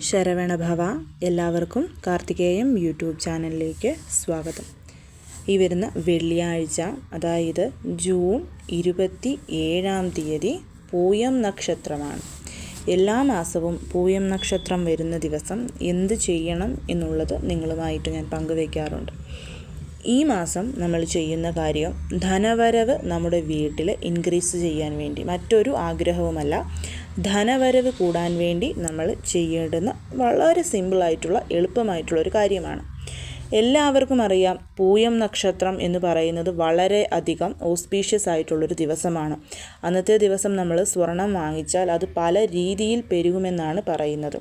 ശരവണഭവ എല്ലാവർക്കും കാർത്തികേയം യൂട്യൂബ് ചാനലിലേക്ക് സ്വാഗതം. ഈ വരുന്ന വെള്ളിയാഴ്ച അതായത് ജൂൺ ഇരുപത്തി ഏഴാം തീയതി പൂയം നക്ഷത്രമാണ്. എല്ലാ മാസവും പൂയം നക്ഷത്രം വരുന്ന ദിവസം എന്ത് ചെയ്യണം എന്നുള്ളത് നിങ്ങളുമായിട്ട് ഞാൻ പങ്കുവയ്ക്കാറുണ്ട് ഈ മാസം നമ്മൾ ചെയ്യുന്ന കാര്യം ധനവരവ് നമ്മുടെ വീട്ടിൽ ഇൻക്രീസ് ചെയ്യാൻ വേണ്ടി മറ്റൊരു ആഗ്രഹവുമല്ല. ധനവരവ് കൂടാൻ വേണ്ടി നമ്മൾ ചെയ്യേണ്ടുന്ന വളരെ സിമ്പിളായിട്ടുള്ള എളുപ്പമായിട്ടുള്ള ഒരു കാര്യമാണ്. എല്ലാവർക്കും അറിയാം പൂയം നക്ഷത്രം എന്ന് പറയുന്നത് വളരെ അധികം ഓസ്പീഷ്യസ് ആയിട്ടുള്ളൊരു ദിവസമാണ്. അന്നത്തെ ദിവസം നമ്മൾ സ്വർണം വാങ്ങിച്ചാൽ അത് പല രീതിയിൽ പെരുകുമെന്നാണ് പറയുന്നത്.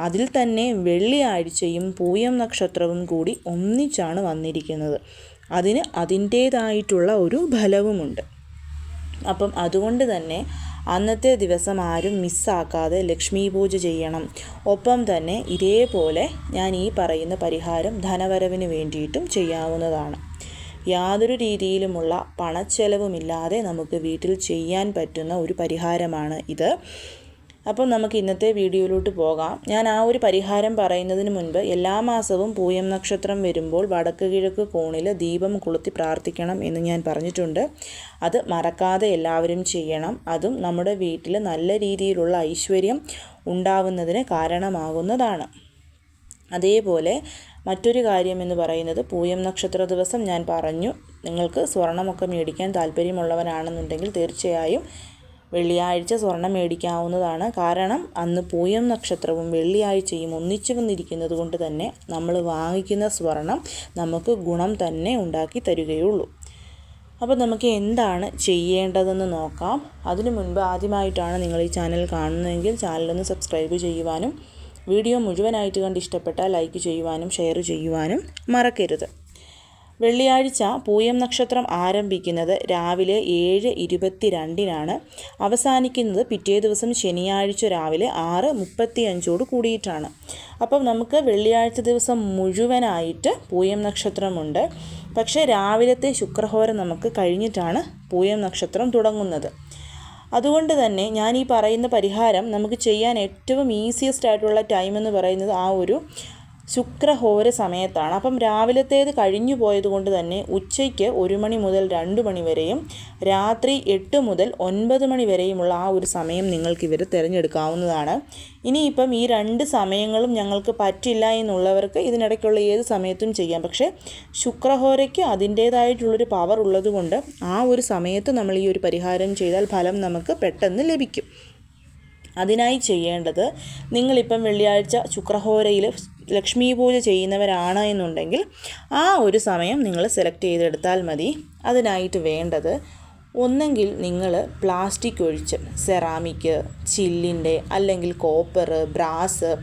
അതിൽ തന്നെ വെള്ളിയാഴ്ചയും പൂയം നക്ഷത്രവും കൂടി ഒന്നിച്ചാണ് വന്നിരിക്കുന്നത്. അതിന് അതിന്റേതായിട്ടുള്ള ഒരു ഫലവുമുണ്ട്. അപ്പം അതുകൊണ്ട് തന്നെ അന്നത്തെ ദിവസം ആരും മിസ്സാക്കാതെ ലക്ഷ്മി പൂജ ചെയ്യണം. ഒപ്പം തന്നെ ഇതേപോലെ ഞാൻ ഈ പറയുന്ന പരിഹാരം ധനവരവിന് വേണ്ടിയിട്ടും ചെയ്യാവുന്നതാണ്. യാതൊരു രീതിയിലുമുള്ള പണച്ചെലവുമില്ലാതെ നമുക്ക് വീട്ടിൽ ചെയ്യാൻ പറ്റുന്ന ഒരു പരിഹാരമാണ് ഇത്. അപ്പം നമുക്ക് ഇന്നത്തെ വീഡിയോയിലോട്ട് പോകാം. ഞാൻ ആ ഒരു പരിഹാരം പറയുന്നതിന് മുൻപ് എല്ലാ മാസവും പൂയം നക്ഷത്രം വരുമ്പോൾ വടക്ക് കിഴക്ക് കോണിൽ ദീപം കൊളുത്തി പ്രാർത്ഥിക്കണം എന്ന് ഞാൻ പറഞ്ഞിട്ടുണ്ട്. അത് മറക്കാതെ എല്ലാവരും ചെയ്യണം. അതും നമ്മുടെ വീട്ടിൽ നല്ല രീതിയിലുള്ള ഐശ്വര്യം ഉണ്ടാവുന്നതിന് കാരണമാകുന്നതാണ്. അതേപോലെ മറ്റൊരു കാര്യം എന്ന് പറയുന്നത് പൂയം നക്ഷത്ര ദിവസം ഞാൻ പറഞ്ഞു. നിങ്ങൾക്ക് സ്വർണമൊക്കെ മേടിക്കാൻ താല്പര്യമുള്ളവരാണെന്നുണ്ടെങ്കിൽ തീർച്ചയായും വെള്ളിയാഴ്ച സ്വർണം മേടിക്കാവുന്നതാണ്. കാരണം അന്ന് പൂയം നക്ഷത്രവും വെള്ളിയാഴ്ചയും ഒന്നിച്ചു വന്നിരിക്കുന്നത് കൊണ്ട് തന്നെ നമ്മൾ വാങ്ങിക്കുന്ന സ്വർണം നമുക്ക് ഗുണം തന്നെ ഉണ്ടാക്കി തരികയുള്ളൂ. അപ്പോൾ നമുക്ക് എന്താണ് ചെയ്യേണ്ടതെന്ന് നോക്കാം. അതിനു മുൻപ് ആദ്യമായിട്ടാണ് നിങ്ങൾ ഈ ചാനൽ കാണുന്നതെങ്കിൽ ചാനലൊന്ന് സബ്സ്ക്രൈബ് ചെയ്യുവാനും വീഡിയോ മുഴുവനായിട്ട് കണ്ട് ഇഷ്ടപ്പെട്ടാൽ ലൈക്ക് ചെയ്യുവാനും ഷെയർ ചെയ്യുവാനും മറക്കരുത്. വെള്ളിയാഴ്ച പൂയം നക്ഷത്രം ആരംഭിക്കുന്നത് രാവിലെ ഏഴ് ഇരുപത്തി രണ്ടിനാണ് അവസാനിക്കുന്നത് പിറ്റേ ദിവസം ശനിയാഴ്ച രാവിലെ ആറ് മുപ്പത്തി അഞ്ചോട് കൂടിയിട്ടാണ്. അപ്പം നമുക്ക് വെള്ളിയാഴ്ച ദിവസം മുഴുവനായിട്ട് പൂയം നക്ഷത്രമുണ്ട്. പക്ഷേ രാവിലത്തെ ശുക്രഹോരം നമുക്ക് കഴിഞ്ഞിട്ടാണ് പൂയം നക്ഷത്രം തുടങ്ങുന്നത്. അതുകൊണ്ട് തന്നെ ഞാൻ ഈ പറയുന്ന പരിഹാരം നമുക്ക് ചെയ്യാൻ ഏറ്റവും ഈസിയസ്റ്റ് ആയിട്ടുള്ള ടൈം എന്ന് പറയുന്നത് ആ ഒരു ശുക്രഹോര സമയത്താണ് അപ്പം രാവിലത്തേത് കഴിഞ്ഞു പോയതുകൊണ്ട് തന്നെ ഉച്ചയ്ക്ക് ഒരു മണി മുതൽ രണ്ട് മണി വരെയും രാത്രി എട്ട് മുതൽ ഒൻപത് മണി വരെയുമുള്ള ആ ഒരു സമയം നിങ്ങൾക്ക് ഇവർ തിരഞ്ഞെടുക്കാവുന്നതാണ്. ഇനിയിപ്പം ഈ രണ്ട് സമയങ്ങളും ഞങ്ങൾക്ക് പറ്റില്ല എന്നുള്ളവർക്ക് ഇതിനിടയ്ക്കുള്ള ഏത് സമയത്തും ചെയ്യാം. പക്ഷേ ശുക്രഹോരയ്ക്ക് അതിന്റേതായിട്ടുള്ളൊരു പവർ ഉള്ളതുകൊണ്ട് ആ ഒരു സമയത്ത് നമ്മൾ ഈ ഒരു പരിഹാരം ചെയ്താൽ ഫലം നമുക്ക് പെട്ടെന്ന് ലഭിക്കും. അതിനായി ചെയ്യേണ്ടത് നിങ്ങളിപ്പം വെള്ളിയാഴ്ച ശുക്രഹോരയിൽ ലക്ഷ്മി പൂജ ചെയ്യുന്നവരാണ് എന്നുണ്ടെങ്കിൽ ആ ഒരു സമയം നിങ്ങൾ സെലക്ട് ചെയ്തെടുത്താൽ മതി. അതിനായിട്ട് വേണ്ടത് ഒന്നെങ്കിൽ നിങ്ങൾ പ്ലാസ്റ്റിക് ഒഴിച്ച് സെറാമിക് ചില്ലിന്റെ അല്ലെങ്കിൽ കോപ്പർ ബ്രാസ്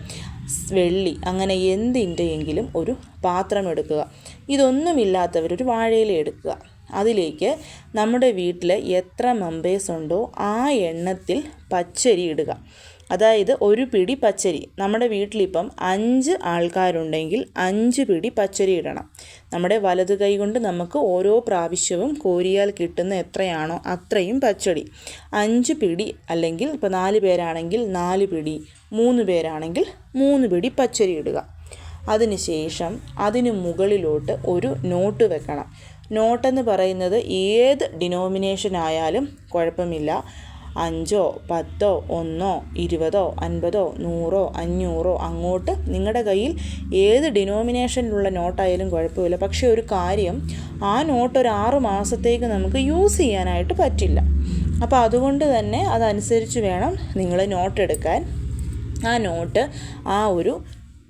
വെള്ളി അങ്ങനെ എന്തിന്റെയെങ്കിലും ഒരു പാത്രം എടുക്കുക. ഇതൊന്നുമില്ലാത്തവർ ഒരു വാഴയില എടുക്കുക. അതിലേക്ക് നമ്മുടെ വീട്ടിൽ എത്ര മെമ്പേഴ്സ് ഉണ്ടോ ആ എണ്ണത്തിൽ പച്ചരി ഇടുക. അതായത് ഒരു പിടി പച്ചരി. നമ്മുടെ വീട്ടിലിപ്പം അഞ്ച് ആൾക്കാരുണ്ടെങ്കിൽ അഞ്ച് പിടി പച്ചരി ഇടണം. നമ്മുടെ വലത് കൈ കൊണ്ട് നമുക്ക് ഓരോ പ്രാവശ്യവും കോരിയാൽ കിട്ടുന്ന എത്രയാണോ അത്രയും പച്ചടി. അഞ്ച് പിടി അല്ലെങ്കിൽ ഇപ്പോൾ നാല് പേരാണെങ്കിൽ നാല് പിടി മൂന്ന് പേരാണെങ്കിൽ മൂന്ന് പിടി പച്ചരി ഇടുക. അതിനുശേഷം അതിന് മുകളിലോട്ട് ഒരു നോട്ട് വെക്കണം. നോട്ടെന്ന് പറയുന്നത് ഏത് ഡിനോമിനേഷൻ ആയാലും കുഴപ്പമില്ല. അഞ്ചോ പത്തോ ഒന്നോ ഇരുപതോ അൻപതോ നൂറോ അഞ്ഞൂറോ അങ്ങോട്ട് നിങ്ങളുടെ കയ്യിൽ ഏത് ഡിനോമിനേഷനിലുള്ള നോട്ടായാലും കുഴപ്പമില്ല. പക്ഷേ ഒരു കാര്യം ആ നോട്ട് ഒരു ആറു മാസത്തേക്ക് നമുക്ക് യൂസ് ചെയ്യാനായിട്ട് പറ്റില്ല. അപ്പോൾ അതുകൊണ്ട് തന്നെ അതനുസരിച്ച് വേണം നിങ്ങൾ നോട്ട് എടുക്കാൻ. ആ നോട്ട് ആ ഒരു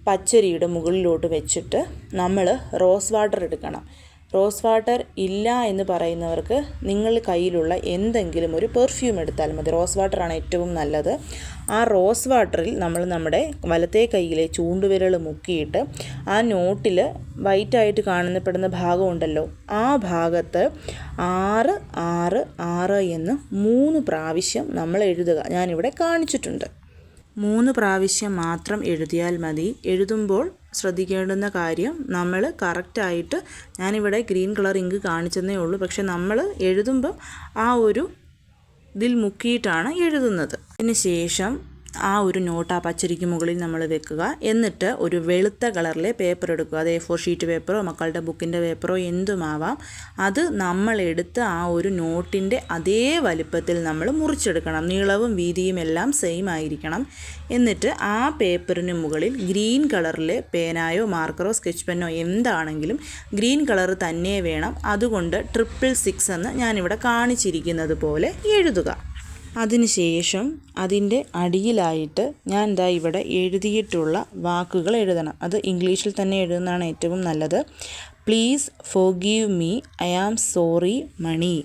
പച്ചരിയുടെ മുകളിലോട്ട് വെച്ചിട്ട് നമ്മൾ റോസ് വാട്ടർ എടുക്കണം. റോസ് വാട്ടർ ഇല്ല എന്ന് പറയുന്നവർക്ക് നിങ്ങൾ കയ്യിലുള്ള എന്തെങ്കിലും ഒരു പെർഫ്യൂം എടുത്താൽ മതി. റോസ് വാട്ടറാണ് ഏറ്റവും നല്ലത്. ആ റോസ് വാട്ടറിൽ നമ്മൾ നമ്മുടെ വലത്തെ കൈയിലെ ചൂണ്ടുവിരൽ മുക്കിയിട്ട് ആ നോട്ടിൽ വൈറ്റായിട്ട് കാണപ്പെടുന്ന ഭാഗമുണ്ടല്ലോ ആ ഭാഗത്ത് ആറ് ആറ് ആറ് എന്ന് മൂന്ന് പ്രാവശ്യം നമ്മൾ എഴുതുക. ഞാനിവിടെ കാണിച്ചിട്ടുണ്ട്. മൂന്ന് പ്രാവശ്യം മാത്രം എഴുതിയാൽ മതി. എഴുതുമ്പോൾ ശ്രദ്ധിക്കേണ്ടുന്ന കാര്യം നമ്മൾ കറക്റ്റായിട്ട് ഞാനിവിടെ ഗ്രീൻ കളർ ഇങ്ക് കാണിച്ചെന്നേ ഉള്ളൂ. പക്ഷെ നമ്മൾ എഴുതുമ്പം ആ ഒരു ഇതിൽ മുക്കിയിട്ടാണ് എഴുതുന്നത്. അതിന് ശേഷം ആ ഒരു നോട്ട് ആ പച്ചരിക്ക് മുകളിൽ നമ്മൾ വെക്കുക. എന്നിട്ട് ഒരു വെളുത്ത കളറിലെ പേപ്പർ എടുക്കുക. അത് എ ഫോർ ഷീറ്റ് പേപ്പറോ മക്കളുടെ ബുക്കിന്റെ പേപ്പറോ എന്തുമാവാം. അത് നമ്മളെടുത്ത് ആ ഒരു നോട്ടിന്റെ അതേ വലിപ്പത്തിൽ നമ്മൾ മുറിച്ചെടുക്കണം. നീളവും വീതിയും എല്ലാം സെയിം ആയിരിക്കണം. എന്നിട്ട് ആ പേപ്പറിന് മുകളിൽ ഗ്രീൻ കളറിലെ പേനായോ മാർക്കറോ സ്കെച്ച് പെന്നോ എന്താണെങ്കിലും ഗ്രീൻ കളർ തന്നെ വേണം. അതുകൊണ്ട് ട്രിപ്പിൾ സിക്സ് എന്ന് ഞാനിവിടെ കാണിച്ചിരിക്കുന്നത് പോലെ എഴുതുക. അതിനുശേഷം അതിന്റെ അടിയിലായിട്ട് ഞാൻ ദാ ഇവിടെ എഴുതിയിട്ടുള്ള വാക്കുകൾ എഴുതണം. അത് ഇംഗ്ലീഷിൽ തന്നെ എഴുതുന്നതാണ് ഏറ്റവും നല്ലത്. Please forgive me I am sorry Mani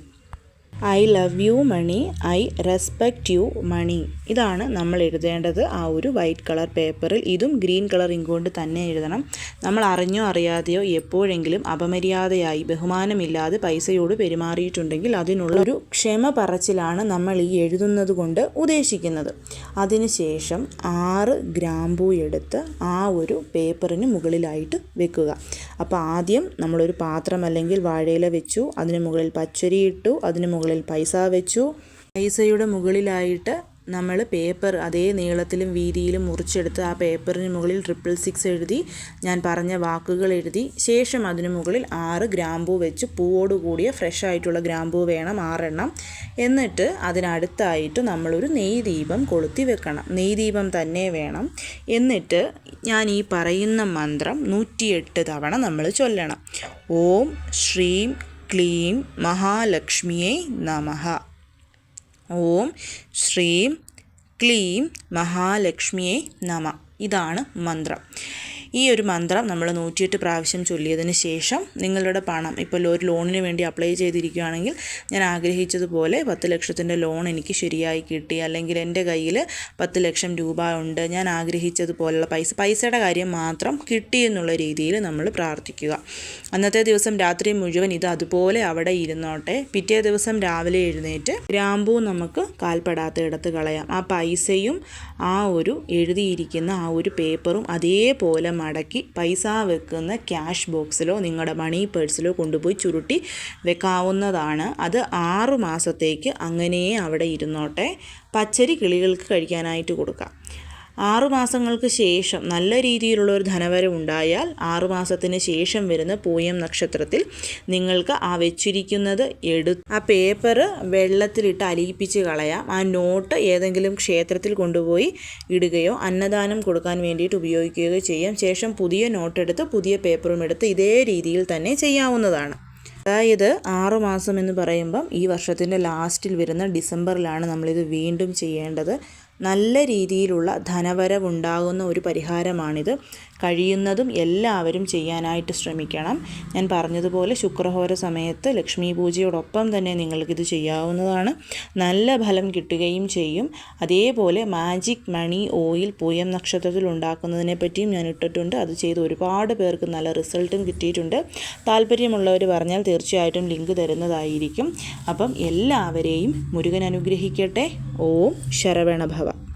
I love you Mani I respect you Mani. ഇതാണ് നമ്മൾ എഴുതേണ്ടത് ആ ഒരു വൈറ്റ് കളർ പേപ്പറിൽ. ഇതും ഗ്രീൻ കളർ ഇങ്ക് കൊണ്ട് തന്നെ എഴുതണം. നമ്മൾ അറിഞ്ഞോ അറിയാതെയോ എപ്പോഴെങ്കിലും അപമര്യാദയായി ബഹുമാനമില്ലാതെ പൈസയോട് പെരുമാറിയിട്ടുണ്ടെങ്കിൽ അതിനുള്ള ഒരു ക്ഷമ പറച്ചിലാണ് നമ്മൾ ഈ എഴുതുന്നത് കൊണ്ട് ഉദ്ദേശിക്കുന്നത്. അതിനുശേഷം ആറ് ഗ്രാമ്പൂ എടുത്ത് ആ ഒരു പേപ്പറിന് മുകളിലായിട്ട് വെക്കുക. അപ്പോൾ ആദ്യം നമ്മളൊരു പാത്രം അല്ലെങ്കിൽ വാഴയില വെച്ചു അതിന് മുകളിൽ പച്ചരി ഇട്ടു അതിന് മുകളിൽ പൈസ വെച്ചു. പൈസയുടെ മുകളിലായിട്ട് നമ്മൾ പേപ്പർ അതേ നീളത്തിലും വീതിയിലും മുറിച്ചെടുത്ത് ആ പേപ്പറിന് മുകളിൽ ട്രിപ്പിൾ സിക്സ് എഴുതി ഞാൻ പറഞ്ഞ വാക്കുകൾ എഴുതി. ശേഷം അതിന് മുകളിൽ ആറ് ഗ്രാമ്പൂ വെച്ച്. പൂവോട് കൂടിയ ഫ്രഷ് ആയിട്ടുള്ള ഗ്രാമ്പൂ വേണം ആറെണ്ണം. എന്നിട്ട് അതിനടുത്തായിട്ട് നമ്മളൊരു നെയ് ദീപം കൊളുത്തി വെക്കണം. നെയ് ദീപം തന്നെ വേണം. എന്നിട്ട് ഞാൻ ഈ പറയുന്ന മന്ത്രം നൂറ്റിയെട്ട് തവണ നമ്മൾ ചൊല്ലണം. ഓം ശ്രീം ക്ലീം മഹാലക്ഷ്മിയെ നമഃ ഓം ശ്രീം ക്ലീം മഹാലക്ഷ്മിയെ നമ ഇതാണ് മന്ത്രം. ഈ ഒരു മന്ത്രം നമ്മൾ നൂറ്റിയെട്ട് പ്രാവശ്യം ചൊല്ലിയതിന് ശേഷം നിങ്ങളുടെ പണം ഇപ്പോൾ ഒരു ലോണിന് വേണ്ടി അപ്ലൈ ചെയ്തിരിക്കുകയാണെങ്കിൽ ഞാൻ ആഗ്രഹിച്ചതുപോലെ പത്ത് ലക്ഷത്തിന്റെ ലോൺ എനിക്ക് ശരിയായി കിട്ടി അല്ലെങ്കിൽ എന്റെ കയ്യിൽ പത്ത് ലക്ഷം രൂപ ഉണ്ട്. ഞാൻ ആഗ്രഹിച്ചതുപോലുള്ള പൈസ പൈസയുടെ കാര്യം മാത്രം കിട്ടി എന്നുള്ള രീതിയിൽ നമ്മൾ പ്രാർത്ഥിക്കുക. അന്നത്തെ ദിവസം രാത്രി മുഴുവൻ ഇത് അതുപോലെ അവിടെ ഇരുന്നോട്ടെ. പിറ്റേ ദിവസം രാവിലെ എഴുന്നേറ്റ് ഗ്രാമ്പൂ നമുക്ക് കാൽപ്പെടാത്ത ഇടത്ത് കളയാം. ആ പൈസയും ആ ഒരു എഴുതിയിരിക്കുന്ന ആ ഒരു പേപ്പറും അതേപോലെ മടക്കി പൈസ വെക്കുന്ന ക്യാഷ് ബോക്സിലോ നിങ്ങളുടെ മണി പേഴ്സിലോ കൊണ്ടുപോയി ചുരുട്ടി വെക്കാവുന്നതാണ്. അത് ആറു മാസത്തേക്ക് അങ്ങനെയേ അവിടെ ഇരുന്നോട്ടെ. പച്ചരി കിളികൾക്ക് കഴിക്കാനായിട്ട് കൊടുക്കാം. ആറുമാസങ്ങൾക്ക് ശേഷം നല്ല രീതിയിലുള്ള ഒരു ധനവരവുണ്ടായാൽ ആറുമാസത്തിന് ശേഷം വരുന്ന പൂയം നക്ഷത്രത്തിൽ നിങ്ങൾക്ക് ആ വെച്ചിരിക്കുന്നത് എടു ആ പേപ്പർ വെള്ളത്തിലിട്ട് അലിയിപ്പിച്ച് കളയാം. ആ നോട്ട് ഏതെങ്കിലും ക്ഷേത്രത്തിൽ കൊണ്ടുപോയി ഇടുകയോ അന്നദാനം കൊടുക്കാൻ വേണ്ടിയിട്ട് ഉപയോഗിക്കുകയോ ചെയ്യാം. ശേഷം പുതിയ നോട്ട് എടുത്ത് പുതിയ പേപ്പറും എടുത്ത് ഇതേ രീതിയിൽ തന്നെ ചെയ്യാവുന്നതാണ്. അതായത് ആറ് മാസം എന്ന് പറയുമ്പം ഈ വർഷത്തിന്റെ ലാസ്റ്റിൽ വരുന്ന ഡിസംബറിലാണ് നമ്മളിത് വീണ്ടും ചെയ്യേണ്ടത്. നല്ല രീതിയിലുള്ള ധനവരവുണ്ടാകുന്ന ഒരു പരിഹാരമാണിത്. കഴിയുന്നതും എല്ലാവരും ചെയ്യാനായിട്ട് ശ്രമിക്കണം. ഞാൻ പറഞ്ഞതുപോലെ ശുക്രഹോര സമയത്ത് ലക്ഷ്മി പൂജയോടൊപ്പം തന്നെ നിങ്ങൾക്കിത് ചെയ്യാവുന്നതാണ്. നല്ല ഫലം കിട്ടുകയും ചെയ്യും. അതേപോലെ മാജിക് മണി ഓയിൽ പൂയം നക്ഷത്രത്തിൽ ഉണ്ടാക്കുന്നതിനെ പറ്റിയും ഞാൻ ഇട്ടിട്ടുണ്ട്. അത് ചെയ്ത് ഒരുപാട് പേർക്ക് നല്ല റിസൾട്ടും കിട്ടിയിട്ടുണ്ട്. താല്പര്യമുള്ളവർ പറഞ്ഞാൽ തീർച്ചയായിട്ടും ലിങ്ക് തരുന്നതായിരിക്കും. അപ്പം എല്ലാവരെയും മുരുകൻ അനുഗ്രഹിക്കട്ടെ. ഓം ശരവണഭവ.